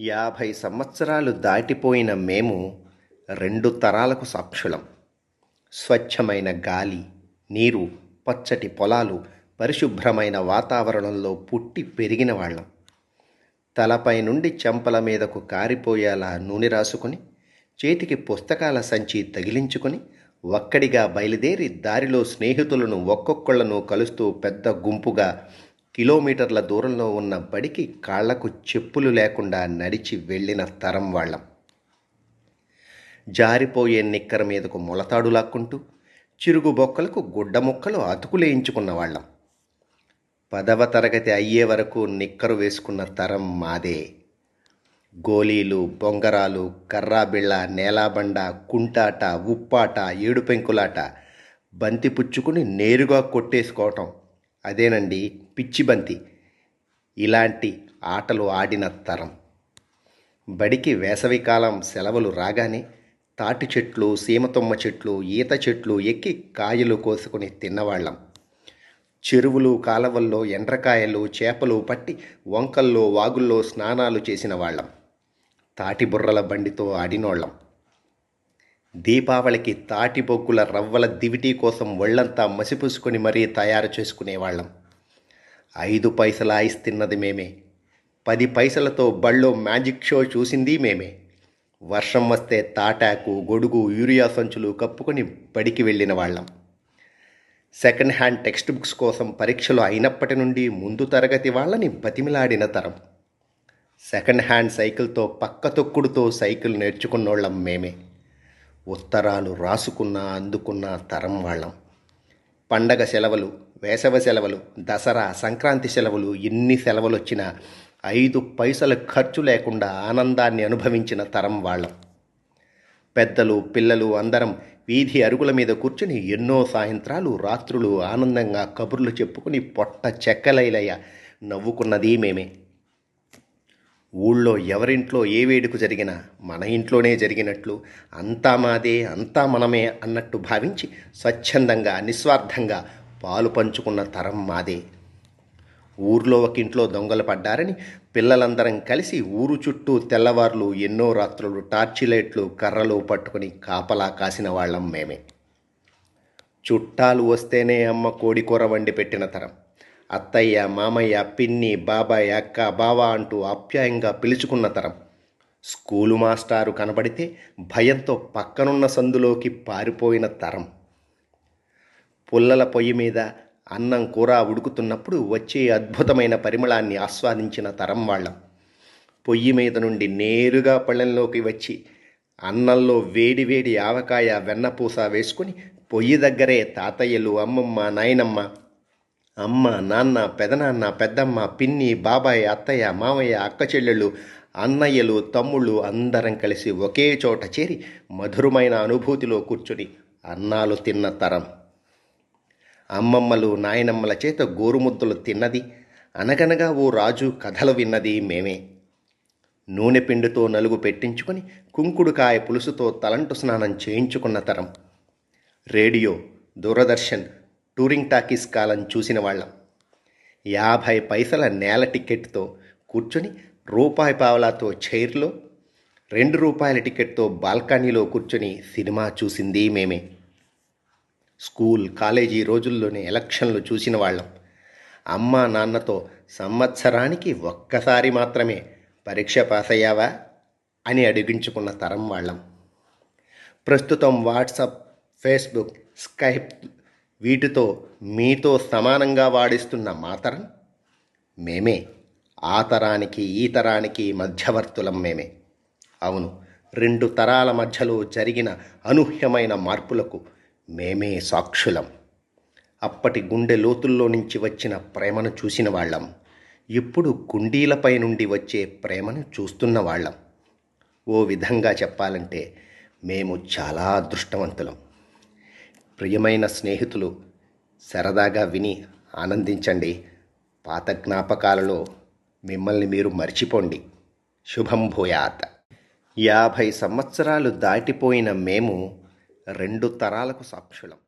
యాభై సంవత్సరాలు దాటిపోయిన మేము రెండు తరాలకు సాక్షులం. స్వచ్ఛమైన గాలి నీరు పచ్చటి పొలాలు పరిశుభ్రమైన వాతావరణంలో పుట్టి పెరిగిన వాళ్ళం. తలపై నుండి చెంపల మీదకు కారిపోయేలా నూనె రాసుకుని చేతికి పుస్తకాల సంచి తగిలించుకొని ఒక్కడిగా బయలుదేరి దారిలో స్నేహితులను ఒక్కొక్కళ్ళను కలుస్తూ పెద్ద గుంపుగా కిలోమీటర్ల దూరంలో ఉన్న బడికి కాళ్ళకు చెప్పులు లేకుండా నడిచి వెళ్ళిన తరం వాళ్ళం. జారిపోయే నిక్కర మీదకు మొలతాడు లాక్కుంటూ చిరుగు బొక్కలకు గుడ్డ ముక్కలు అతుకులేయించుకున్న వాళ్ళం. పదవ తరగతి అయ్యే వరకు నిక్కరు వేసుకున్న తరం మాదే. గోలీలు బొంగరాలు కర్రాబిళ్ళ నేలాబండ కుంటాట ఉప్పాట ఏడు పెంకులాట బంతి పుచ్చుకుని నేరుగా కొట్టేసుకోవటం అదేనండి పిచ్చి బంతి. ఇలాంటి ఆటలు ఆడిన తరం. బడికి వేసవికాలం సెలవులు రాగానే తాటి చెట్లు సీమతొమ్మ చెట్లు ఈత చెట్లు ఎక్కి కాయలు కోసుకుని తిన్నవాళ్ళం. చెరువులు కాలవల్లో ఎండ్రకాయలు చేపలు పట్టి వంకల్లో వాగుల్లో స్నానాలు చేసిన వాళ్ళం. తాటి బుర్రల బండితో ఆడినోళ్ళం. దీపావళికి తాటి బొగ్గుల రవ్వల దివిటీ కోసం ఒళ్ళంతా మసిపూసుకొని మరీ తయారు చేసుకునేవాళ్ళం. ఐదు పైసల ఐస్ తిన్నది మేమే. పది పైసలతో బళ్ళో మ్యాజిక్ షో చూసింది మేమే. వర్షం వస్తే తాటాకు గొడుగు యూరియా సంచులు కప్పుకొని బడికి వెళ్ళిన వాళ్ళం సెకండ్ హ్యాండ్ టెక్స్ట్ బుక్స్ కోసం పరీక్షలు అయినప్పటి నుండి ముందు తరగతి వాళ్ళని బతిమిలాడిన తరం. సెకండ్ హ్యాండ్ సైకిల్తో పక్క తొక్కుడుతో సైకిల్ నేర్చుకున్నోళ్ళం మేమే. ఉత్తరాలు రాసుకున్న అందుకున్న తరం వాళ్ళం. పండగ సెలవులు వేసవ సెలవులు దసరా సంక్రాంతి సెలవులు ఎన్ని సెలవులు వచ్చినా ఐదు పైసల ఖర్చు లేకుండా ఆనందాన్ని అనుభవించిన తరం వాళ్ళం. పెద్దలు పిల్లలు అందరం వీధి అరుగుల మీద కూర్చుని ఎన్నో సాయంత్రాలు రాత్రులు ఆనందంగా కబుర్లు చెప్పుకుని పొట్ట చెక్కలైలయ్య నవ్వుకున్నది మేమే. ఊళ్ళో ఎవరింట్లో ఏ వేడుక జరిగినా మన ఇంట్లోనే జరిగినట్లు అంతా మాదే అంతా మనమే అన్నట్టు భావించి స్వచ్ఛందంగా నిస్వార్థంగా పాలు పంచుకున్న తరం మాదే. ఊర్లో ఒక ఇంట్లో దొంగలు పడ్డారని పిల్లలందరం కలిసి ఊరు చుట్టూ తెల్లవార్లు ఎన్నో రాత్రులు టార్చి లైట్లు కర్రలు పట్టుకుని కాపలా కాసిన వాళ్ళం మేమే. చుట్టాలు వస్తేనే అమ్మ కోడికూర వండి పెట్టిన తరం. అత్తయ్య మామయ్య పిన్ని బాబాయ్ అక్క బావ అంటూ ఆప్యాయంగా పిలుచుకున్న తరం. స్కూలు మాస్టారు కనబడితే భయంతో పక్కనున్న సందులోకి పారిపోయిన తరం. పుల్లల పొయ్యి మీద అన్నం కూర ఉడుకుతున్నప్పుడు వచ్చే అద్భుతమైన పరిమళాన్ని ఆస్వాదించిన తరం వాళ్ళం. పొయ్యి మీద నుండి నేరుగా పళ్ళెంలోకి వచ్చి అన్నంలో వేడి వేడి ఆవకాయ వెన్నపూస వేసుకుని పొయ్యి దగ్గరే తాతయ్యలు అమ్మమ్మ నాయనమ్మ అమ్మ నాన్న పెదనాన్న పెద్దమ్మ పిన్ని బాబాయ్ అత్తయ్య మామయ్య అక్క చెల్లెళ్ళు అన్నయ్యలు తమ్ముళ్ళు అందరం కలిసి ఒకే చోట చేరి మధురమైన అనుభూతిలో కూర్చుని అన్నాలు తిన్న తరం. అమ్మమ్మలు నాయనమ్మల చేత గోరుముద్దలు తిన్నది. అనగనగా ఓ రాజు కథలు విన్నది మేమే. నూనె పిండితో నలుగు పెట్టించుకొని కుంకుడుకాయ పులుసుతో తలంటు స్నానం చేయించుకున్న తరం. రేడియో దూరదర్శన్ టూరింగ్ టాకీస్ కాలం చూసిన వాళ్ళం. యాభై పైసల నేల టికెట్తో కూర్చొని రూపాయి పావలాతో చైర్లో రెండు రూపాయల టికెట్తో బాల్కనీలో కూర్చొని సినిమా చూసింది మేమే. స్కూల్ కాలేజీ రోజుల్లోనే ఎలక్షన్లు చూసిన వాళ్ళం. అమ్మ నాన్నతో సంవత్సరానికి ఒక్కసారి మాత్రమే పరీక్ష పాస్ అయ్యావా అని అడిగించుకున్న తరం వాళ్ళం. ప్రస్తుతం వాట్సప్ ఫేస్బుక్ స్కైప్ వీటితో మీతో సమానంగా వాడిస్తున్న మాతరం మేమే. ఆ తరానికి ఈ తరానికి మధ్యవర్తులం మేమే. అవును రెండు తరాల మధ్యలో జరిగిన అనూహ్యమైన మార్పులకు మేమే సాక్షులం. అప్పటి గుండె లోతుల్లో నుంచి వచ్చిన ప్రేమను చూసిన వాళ్ళం. ఇప్పుడు కుండీలపై నుండి వచ్చే ప్రేమను చూస్తున్న వాళ్ళం. ఓ విధంగా చెప్పాలంటే మేము చాలా అదృష్టవంతులం. ప్రియమైన స్నేహితులు సరదాగా విని ఆనందించండి. పాత జ్ఞాపకాలలో మిమ్మల్ని మీరు మర్చిపోండి. శుభం భూయాత్. యాభై సంవత్సరాలు దాటిపోయిన మేము రెండు తరాలకు సాక్షులం.